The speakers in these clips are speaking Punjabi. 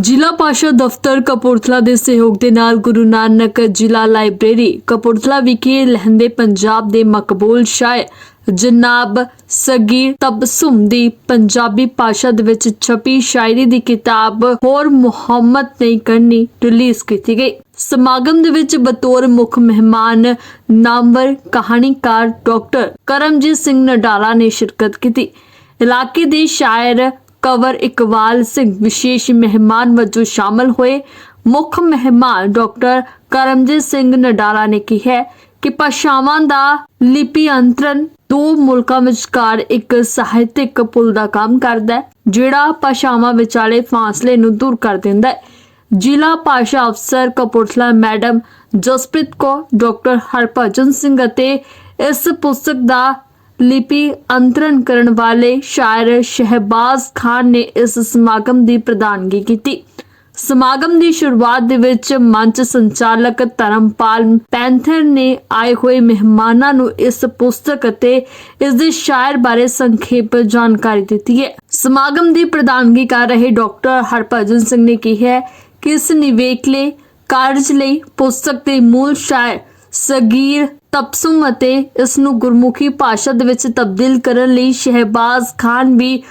ਜ਼ਿਲ੍ਹਾ ਪਾਸ਼ਾ ਦਫ਼ਤਰ ਕਪੂਰਥਲਾ ਦੇ ਸਹਿਯੋਗ ਦੇ ਨਾਲ ਗੁਰੂ ਨਾਨਕ ਜ਼ਿਲ੍ਹਾ ਲਾਇਬ੍ਰੇਰੀ ਕਪੂਰਥਲਾ ਵਿਖੇ ਲਹਿੰਦੇ ਪੰਜਾਬ ਦੇ ਮਕਬੂਲ ਸ਼ਾਇਰ ਜਨਾਬ ਸਗੀਰ ਤਬਸੁਮ ਦੀ ਪੰਜਾਬੀ ਭਾਸ਼ਾ ਦੇ ਵਿੱਚ ਛਪੀ ਸ਼ਾਇਰੀ ਦੀ ਕਿਤਾਬ ਹੋਰ ਮੁਹੰਮਦ ਨਹੀਂ ਕਰਨੀ ਰਿਲੀਜ਼ ਕੀਤੀ ਗਈ। ਸਮਾਗਮ ਦੇ ਵਿੱਚ ਬਤੌਰ ਮੁੱਖ ਮਹਿਮਾਨ ਨਾਮਵਰ ਕਹਾਣੀਕਾਰ ਡਾਕਟਰ ਕਰਮਜੀਤ ਸਿੰਘ ਨਡਾਲਾ ਨੇ ਸ਼ਿਰਕਤ ਕੀਤੀ। ਇਲਾਕੇ ਦੇ ਸ਼ਾਇਰ ਕਵਰ ਇਕਬਾਲ ਸਿੰਘ ਵਿਸ਼ੇਸ਼ ਮਹਿਮਾਨ ਵਜੋਂ ਸ਼ਾਮਲ ਹੋਏ। ਮੁੱਖ ਮਹਿਮਾਨ ਡਾਕਟਰ ਕਰਮਜੀਤ ਸਿੰਘ ਨਡਾਲਾ ਨੇ ਕਿਹਾ ਕਿ ਭਾਸ਼ਾਵਾਂ ਦਾ ਲਿਪੀ ਅੰਤਰਨ ਦੋ ਮੁਲਕਾਂ ਵਿਚਕਾਰ ਇੱਕ ਸਾਹਿਤਿਕ ਪੁਲ ਦਾ ਕੰਮ ਕਰਦਾ ਹੈ, ਜਿਹੜਾ ਭਾਸ਼ਾਵਾਂ ਵਿਚਾਲੇ ਫਾਸਲੇ ਨੂੰ ਦੂਰ ਕਰ ਦਿੰਦਾ ਹੈ। ਜ਼ਿਲ੍ਹਾ ਭਾਸ਼ਾ ਅਫਸਰ ਕਪੂਰਥਲਾ ਮੈਡਮ ਜਸਪ੍ਰੀਤ ਕੌਰ, ਡਾਕਟਰ ਹਰਭਜਨ ਸਿੰਘ ਅਤੇ ਇਸ ਪੁਸਤਕ ਦਾ ਲਿਪੀ ਅੰਤਰਨ ਕਰਨ ਵਾਲੇ ਸ਼ਾਇਰ ਸ਼ਹਿਬਾਜ਼ ਖਾਨ ਨੇ ਇਸ ਸਮਾਗਮ ਦੀ ਪ੍ਰਧਾਨਗੀ ਕੀਤੀ। ਸਮਾਗਮ ਦੀ ਸ਼ੁਰੂਆਤ ਦੇ ਵਿੱਚ ਮੰਚ ਸੰਚਾਲਕ ਧਰਮਪਾਲ ਪੈਂਥਰ ਨੇ ਆਏ ਹੋਏ ਮਹਿਮਾਨਾਂ ਨੂੰ ਇਸ ਪੁਸਤਕ ਅਤੇ ਇਸ ਦੇ ਸ਼ਾਇਰ ਬਾਰੇ ਸੰਖੇਪ ਜਾਣਕਾਰੀ ਦਿੱਤੀ ਹੈ। ਸਮਾਗਮ ਦੀ ਪ੍ਰਧਾਨਗੀ ਕਰ ਰਹੇ ਡਾਕਟਰ ਹਰਭਜਨ ਸਿੰਘ ਨੇ ਕਿਹਾ ਕਿ ਇਸ ਨਿਵੇਕਲੇ ਕਾਰਜ ਲਈ ਪੁਸਤਕ ਦੇ ਮੂਲ ਸ਼ਾਇਰ ਸਗੀਰ ਤਬਸੁਮ ਅਤੇ ਇਸ ਨੂੰ ਗੁਰਮੁਖੀ ਭਾਸ਼ਾ ਦੇ ਵਿੱਚ ਤਬਦੀਲ ਕਰਨ ਲਈ ਸ਼ਹਿਬਾਜ਼ ਖਾਨ ਵੀ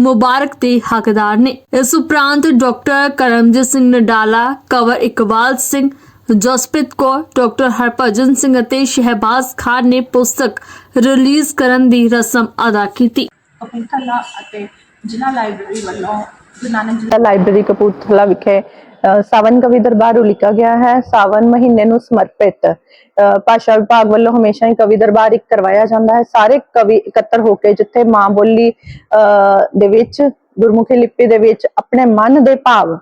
ਮੁਬਾਰਕ ਦੇ ਹੱਕਦਾਰ ਨੇ। ਇਸ ਉਪਰੰਤ ਡਾਕਟਰ ਕਰਮਜੀਤ ਸਿੰਘ ਨਡਾਲਾ ਕਵਰ ਇਕਬਾਲ ਸਿੰਘ ਜਸਪ੍ਰੀਤ ਕੌਰ ਡਾਕਟਰ ਹਰਭਜਨ ਸਿੰਘ ਅਤੇ ਸ਼ਹਿਬਾਜ਼ ਖਾਨ ਨੇ ਪੁਸਤਕ ਰਿਲੀਜ਼ ਕਰਨ ਦੀ ਰਸਮ ਅਦਾ ਕੀਤੀ। ਕਪੂਰਥਲਾ ਅਤੇ ਜ਼ਿਲ੍ਹਾ ਲਾਇਬ੍ਰੇਰੀ ਵੱਲੋਂ ਗੁਰੂ ਨਾਨਕ ਜ਼ਿਲ੍ਹਾ ਲਾਇਬ੍ਰੇਰੀ ਕਪੂਰਥਲਾ ਵਿਖੇ ਸਾਵਨ ਕਵੀ ਦਰਬਾਰ ਉਲੀਕਾ ਗਿਆ ਹੈ ਸਾਵਨ ਮਹੀਨੇ ਨੂੰ ਸਮਰਪਿਤ। ਭਾਸ਼ਾ ਵਿਭਾਗ ਵੱਲੋਂ ਹਮੇਸ਼ਾ ਹੀ ਕਵੀ ਦਰਬਾਰ ਇੱਕ ਕਰਵਾਇਆ ਜਾਂਦਾ ਹੈ। ਸਾਰੇ ਕਵੀ ਇਕੱਤਰ ਹੋ ਕੇ ਜਿੱਥੇ ਮਾਂ ਬੋਲੀ ਅ, ਦੇ ਵਿੱਚ ਗੁਰਮੁਖੀ ਲਿਪੀ ਦੇ ਵਿੱਚ ਆਪਣੇ ਮਨ ਦੇ ਭਾਵ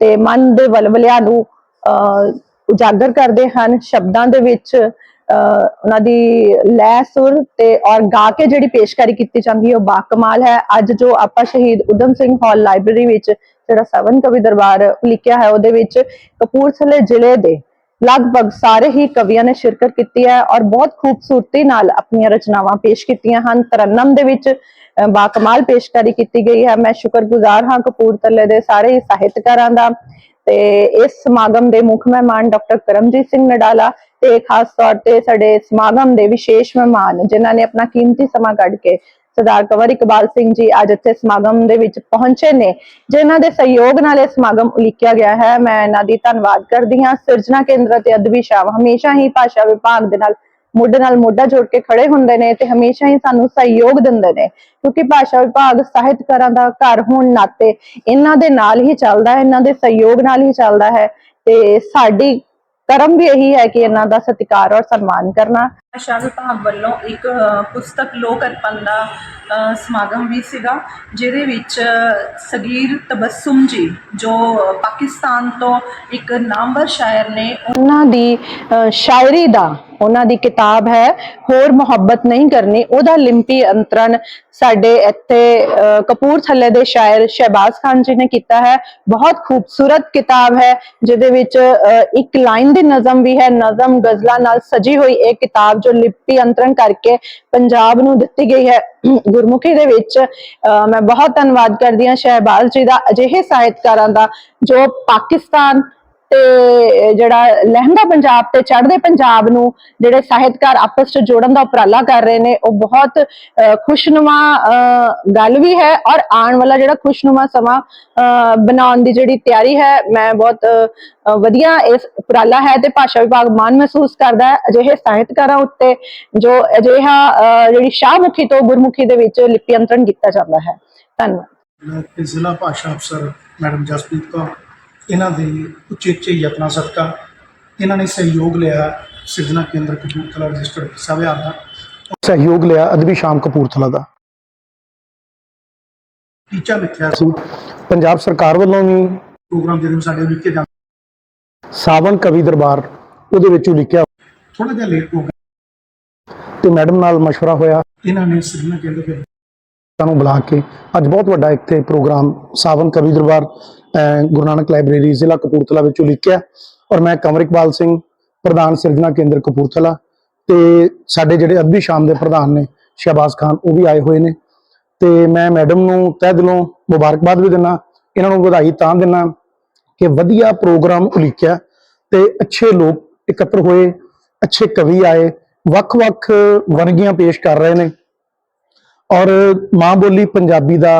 ਤੇ ਮਨ ਦੇ ਵਲਵਲਿਆਂ ਨੂੰ ਅ, ਉਜਾਗਰ ਕਰਦੇ ਹਨ ਸ਼ਬਦਾਂ ਦੇ ਵਿੱਚ ਉਹਨਾਂ ਦੀ ਲੈ ਸੁਰ ਤੇ ਔਰ ਗਾ ਕੇ ਜਿਹੜੀ ਪੇਸ਼ਕਾਰੀ ਕੀਤੀ ਜਾਂਦੀ ਹੈ, ਉਹ ਬਾਕਮਾਲ ਹੈ। ਅੱਜ ਜੋ ਆਪਾਂ ਸ਼ਹੀਦ ਉਦਮ ਸਿੰਘ ਹਾਲ ਲਾਇਬ੍ਰੇਰੀ ਵਿੱਚ ਜਿਹੜਾ ਸਵਨ ਕਵੀ ਦਰਬਾਰ ਲਿਖਿਆ ਹੈ, ਉਹਦੇ ਵਿੱਚ ਕਪੂਰਥਲੇ ਜ਼ਿਲ੍ਹੇ ਦੇ ਲਗਭਗ ਸਾਰੇ ਹੀ ਕਵੀਆਂ ਨੇ ਸ਼ਿਰਕਤ ਕੀਤੀ ਹੈ ਔਰ ਬਹੁਤ ਖੂਬਸੂਰਤੀ ਨਾਲ ਆਪਣੀਆਂ ਰਚਨਾਵਾਂ ਪੇਸ਼ ਕੀਤੀਆਂ ਹਨ। ਤਰਨਮ ਦੇ ਵਿੱਚ ਬਾਕਮਾਲ ਪੇਸ਼ਕਾਰੀ ਕੀਤੀ ਗਈ ਹੈ। ਮੈਂ ਸ਼ੁਕਰਗੁਜ਼ਾਰ ਹਾਂ ਕਪੂਰਥਲੇ ਦੇ ਸਾਰੇ ਹੀ ਸਾਹਿਤਕਾਰਾਂ ਦਾ। ਤੇ ਇਸ ਸਮਾਗਮ ਦੇ ਮੁੱਖ ਮਹਿਮਾਨ ਡਾਕਟਰ ਕਰਮਜੀਤ ਸਿੰਘ ਨਡਾਲਾ ਤੇ ਖਾਸ ਤੌਰ ਤੇ ਸਾਡੇ ਸਮਾਗਮ ਦੇ ਵਿਸ਼ੇਸ਼ ਮਹਿਮਾਨ, ਜਿਨ੍ਹਾਂ ਨੇ ਆਪਣਾ ਕੀਮਤੀ ਸਮਾਂ ਕੱਢ ਕੇ ਸਰਦਾਰ ਕੰਵਰ ਇਕਬਾਲ ਸਿੰਘ ਜੀ ਅੱਜ ਇੱਥੇ ਸਮਾਗਮ ਦੇ ਵਿੱਚ ਪਹੁੰਚੇ ਨੇ, ਜਿਨ੍ਹਾਂ ਦੇ ਸਹਿਯੋਗ ਨਾਲ ਇਹ ਸਮਾਗਮ ਉਲੀਕਿਆ ਗਿਆ ਹੈ। ਮੈਂ ਇਹਨਾਂ ਦੀ ਧੰਨਵਾਦ ਕਰਦੀ ਹਾਂ। ਸਿਰਜਣਾ ਕੇਂਦਰ ਤੇ ਅਦਬੀ ਸ਼ਾਮ ਹਮੇਸ਼ਾ ਹੀ ਭਾਸ਼ਾ ਵਿਭਾਗ ਦੇ ਨਾਲ ਮੋਢੇ ਨਾਲ ਮੋਢਾ ਜੋੜ ਕੇ ਖੜੇ ਹੁੰਦੇ ਨੇ ਤੇ ਹਮੇਸ਼ਾ ਹੀ ਸਾਨੂੰ ਸਹਿਯੋਗ ਦਿੰਦੇ ਨੇ। ਕਿਉਂਕਿ ਭਾਸ਼ਾ ਵਿਭਾਗ ਸਾਹਿਤਕਾਰਾਂ ਦਾ ਘਰ ਹੋਣ ਨਾਤੇ ਇਹਨਾਂ ਦੇ ਨਾਲ ਹੀ ਚੱਲਦਾ ਹੈ, ਇਹਨਾਂ ਦੇ ਸਹਿਯੋਗ ਨਾਲ ਹੀ ਚੱਲਦਾ ਹੈ ਤੇ ਸਾਡੀ ਕਰਮ ਵੀ ਇਹੀ ਹੈ ਕਿ ਇਹਨਾਂ ਦਾ ਸਤਿਕਾਰ ਔਰ ਸਨਮਾਨ ਕਰਨਾ। ਭਾਸ਼ਾ ਵਿਭਾਗ ਵੱਲੋਂ ਇੱਕ ਪੁਸਤਕ ਲੋਕ ਅਰਪਣ ਦਾ ਸਮਾਗਮ ਵੀ ਸੀਗਾ ਜਿਹਦੇ ਵਿੱਚ ਸਗੀਰ ਤਬਸੁਮ ਜੀ ਜੋ ਪਾਕਿਸਤਾਨ ਤੋਂ ਇੱਕ ਨਾਮਵਰ ਸ਼ਾਇਰ ਨੇ ਉਹਨਾਂ ਦੀ ਸ਼ਾਇਰੀ ਦਾ ਉਹਨਾਂ ਦੀ ਕਿਤਾਬ ਹੈ ਹੋਰ ਮੁਹੱਬਤ ਨਹੀਂ ਕਰਨੀ ਉਹਦਾ ਲਿੰਪੀ ਅੰਤਰਣ ਸਾਡੇ ਇੱਥੇ ਅਹ, ਕਪੂਰਥਲੇ ਦੇ ਸ਼ਾਇਰ ਸ਼ਹਿਬਾਜ਼ ਖਾਨ ਜੀ ਨੇ ਕੀਤਾ ਹੈ। ਬਹੁਤ ਖੂਬਸੂਰਤ ਕਿਤਾਬ ਹੈ ਜਿਹਦੇ ਵਿੱਚ ਅਹ, ਇੱਕ ਲਾਈਨ ਦੀ ਨਜ਼ਮ ਵੀ ਹੈ ਨਜ਼ਮ ਗਜ਼ਲਾਂ ਨਾਲ ਸਜੀ ਹੋਈ ਇਹ ਕਿਤਾਬ ਜੋ ਲਿਪੀ ਅੰਤਰਣ ਕਰਕੇ ਪੰਜਾਬ ਨੂੰ ਦਿੱਤੀ ਗਈ ਹੈ। ਗੁਰਮੁਖੀ ਦੇ ਵਿੱਚ ਅਹ, ਮੈਂ ਬਹੁਤ ਧੰਨਵਾਦ ਕਰਦੀ ਹਾਂ ਸ਼ਹਿਬਾਜ਼ ਜੀ ਦਾ ਅਜਿਹੇ ਸਾਹਿਤਕਾਰਾਂ ਦਾ ਜੋ ਪਾਕਿਸਤਾਨ ਤੇ ਜਿਹੜਾ ਲਹਿੰਦਾ ਪੰਜਾਬ ਤੇ ਚੜ੍ਹਦੇ ਪੰਜਾਬ ਨੂੰ ਜਿਹੜੇ ਸਾਹਿਤਕਾਰ ਆਪਸ ਵਿੱਚ ਜੋੜਨ ਦਾ ਉਪਰਾਲਾ ਕਰ ਰਹੇ ਨੇ ਉਹ ਬਹੁਤ ਖੁਸ਼ਨੁਮਾ ਗੱਲ ਵੀ ਹੈ ਔਰ ਆਉਣ ਵਾਲਾ ਜਿਹੜਾ ਖੁਸ਼ਨੁਮਾ ਸਮਾਂ ਬਣਾਉਣ ਦੀ ਜਿਹੜੀ ਤਿਆਰੀ ਹੈ ਮੈਂ ਬਹੁਤ ਵਧੀਆ ਇਸ ਉਪਰਾਲਾ ਹੈ ਤੇ ਭਾਸ਼ਾ ਵਿਭਾਗ ਮਾਣ ਮਹਿਸੂਸ ਕਰਦਾ ਹੈ। ਅਜਿਹੇ ਸਾਹਿਤਕਾਰਾਂ ਉੱਤੇ ਜੋ ਅਜਿਹਾ ਅਹ, ਜਿਹੜੀ ਸ਼ਾਹਮੁਖੀ ਤੋਂ ਗੁਰਮੁਖੀ ਦੇ ਵਿੱਚ ਲਿਪੀ ਅੰਤਰਨ ਕੀਤਾ ਜਾਂਦਾ ਹੈ। ਧੰਨਵਾਦ। ਜ਼ਿਲ੍ਹਾ ਭਾਸ਼ਾ ਅਫਸਰ ਮੈਡਮ ਜਸਪ੍ਰੀਤ ਕੌਰ। ਇਹਨਾਂ ਦੇ ਉਚੇਚੇ ਯਤਨਾਂ ਸਦਕਾ ਇਹਨਾਂ ਨੇ ਸਹਿਯੋਗ ਲਿਆ ਸਿਰਜਣਾ ਕੇਂਦਰ ਕਪੂਰਥਲਾ ਰਜਿਸਟਰਡ ਹਿੱਸਾ ਵਿਹਾਰ ਦਾ ਸਹਿਯੋਗ ਲਿਆ ਅਦਬੀ ਸ਼ਾਮ ਕਪੂਰਥਲਾ ਦਾ ਟੀਚਾ ਲਿਖਿਆ ਸੀ ਪੰਜਾਬ ਸਰਕਾਰ ਵੱਲੋਂ ਵੀ ਪ੍ਰੋਗਰਾਮ ਜਦੋਂ ਸਾਡੇ ਲਿਖੇ ਜਾਂਦੇ ਸਾਵਨ ਕਵੀ ਦਰਬਾਰ ਉਹਦੇ ਵਿੱਚ ਲਿਖਿਆ ਥੋੜਾ ਜਿਹਾ ਲੇਟ ਹੋ ਗਿਆ ਤੇ ਮੈਡਮ ਨਾਲ مشورہ ਹੋਇਆ ਇਹਨਾਂ ਨੇ ਸਿਰਜਣਾ ਕੇਂਦਰ ਫਿਰ ਸਾਨੂੰ ਬੁਲਾ ਕੇ ਅੱਜ ਬਹੁਤ ਵੱਡਾ ਇੱਥੇ ਪ੍ਰੋਗਰਾਮ ਸਾਵਨ ਕਵੀ ਦਰਬਾਰ ਗੁਰੂ ਨਾਨਕ ਲਾਇਬ੍ਰੇਰੀ, ਜ਼ਿਲ੍ਹਾ ਕਪੂਰਥਲਾ ਵਿੱਚ ਲਿਖਿਆ ਔਰ ਮੈਂ ਕਮਰ ਇਕਬਾਲ ਸਿੰਘ, ਪ੍ਰਧਾਨ ਸਿਰਜਣਾ ਕੇਂਦਰ ਕਪੂਰਥਲਾ ਤੇ ਸਾਡੇ ਜਿਹੜੇ ਅੱਧੀ ਸ਼ਾਮ ਦੇ ਪ੍ਰਧਾਨ ਨੇ ਸ਼ਹਿਬਾਜ਼ ਖਾਨ, ਉਹ ਵੀ ਆਏ ਹੋਏ ਨੇ। ਤੇ ਮੈਂ ਮੈਡਮ ਨੂੰ ਤਹਿ ਦਿਲੋਂ ਮੁਬਾਰਕਬਾਦ ਵੀ ਦਿੰਦਾ ਇਹਨਾਂ ਨੂੰ ਵਧਾਈ ਤਾਂ ਦਿੰਨਾ ਕਿ ਵਧੀਆ ਪ੍ਰੋਗਰਾਮ ਉਲੀਕਿਆ ਤੇ ਅੱਛੇ ਲੋਕ ਇਕੱਤਰ ਹੋਏ, ਅੱਛੇ ਕਵੀ ਆਏ, ਵੱਖ-ਵੱਖ ਵੰਨਗੀਆਂ ਪੇਸ਼ ਕਰ ਰਹੇ ਨੇ। ਔਰ ਮਾਂ ਬੋਲੀ ਪੰਜਾਬੀ ਦਾ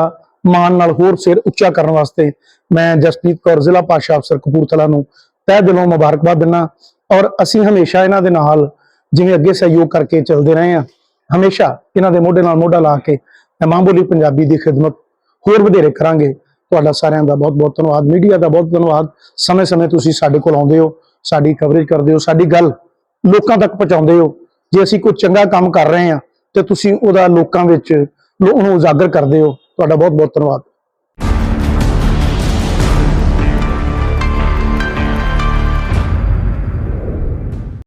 ਮਾਣ ਨਾਲ ਹੋਰ ਸਿਰ ਉੱਚਾ ਕਰਨ ਵਾਸਤੇ ਮੈਂ ਜਸਪ੍ਰੀਤ ਕੌਰ, ਜ਼ਿਲ੍ਹਾ ਭਾਸ਼ਾ ਅਫਸਰ ਕਪੂਰਥਲਾ ਨੂੰ ਤਹਿ ਦਿਲੋਂ ਮੁਬਾਰਕਬਾਦ ਦਿੰਦਾ ਔਰ ਅਸੀਂ ਹਮੇਸ਼ਾ ਇਹਨਾਂ ਦੇ ਨਾਲ ਜਿਵੇਂ ਅੱਗੇ ਸਹਿਯੋਗ ਕਰਕੇ ਚੱਲਦੇ ਰਹੇ ਹਾਂ, ਹਮੇਸ਼ਾ ਇਹਨਾਂ ਦੇ ਮੋਢੇ ਨਾਲ ਮੋਢਾ ਲਾ ਕੇ ਮੈਂ ਮਾਂ ਬੋਲੀ ਪੰਜਾਬੀ ਦੀ ਖਿਦਮਤ ਹੋਰ ਵਧੇਰੇ ਕਰਾਂਗੇ। ਤੁਹਾਡਾ ਸਾਰਿਆਂ ਦਾ ਬਹੁਤ ਬਹੁਤ ਧੰਨਵਾਦ, ਮੀਡੀਆ ਦਾ ਬਹੁਤ ਧੰਨਵਾਦ। ਸਮੇਂ-ਸਮੇਂ ਤੁਸੀਂ ਸਾਡੇ ਕੋਲ ਆਉਂਦੇ ਹੋ, ਸਾਡੀ ਕਵਰੇਜ ਕਰਦੇ ਹੋ, ਸਾਡੀ ਗੱਲ ਲੋਕਾਂ ਤੱਕ ਪਹੁੰਚਾਉਂਦੇ ਹੋ। ਜੇ ਅਸੀਂ ਕੋਈ ਚੰਗਾ ਕੰਮ ਕਰ ਰਹੇ ਹਾਂ ਤੇ ਤੁਸੀਂ ਉਹਦਾ ਲੋਕਾਂ ਵਿੱਚ ਲੋ- ਉਹਨੂੰ ਉਜਾਗਰ ਕਰਦੇ ਹੋ। ਤੁਹਾਡਾ ਬਹੁਤ ਬਹੁਤ ਧੰਨਵਾਦ।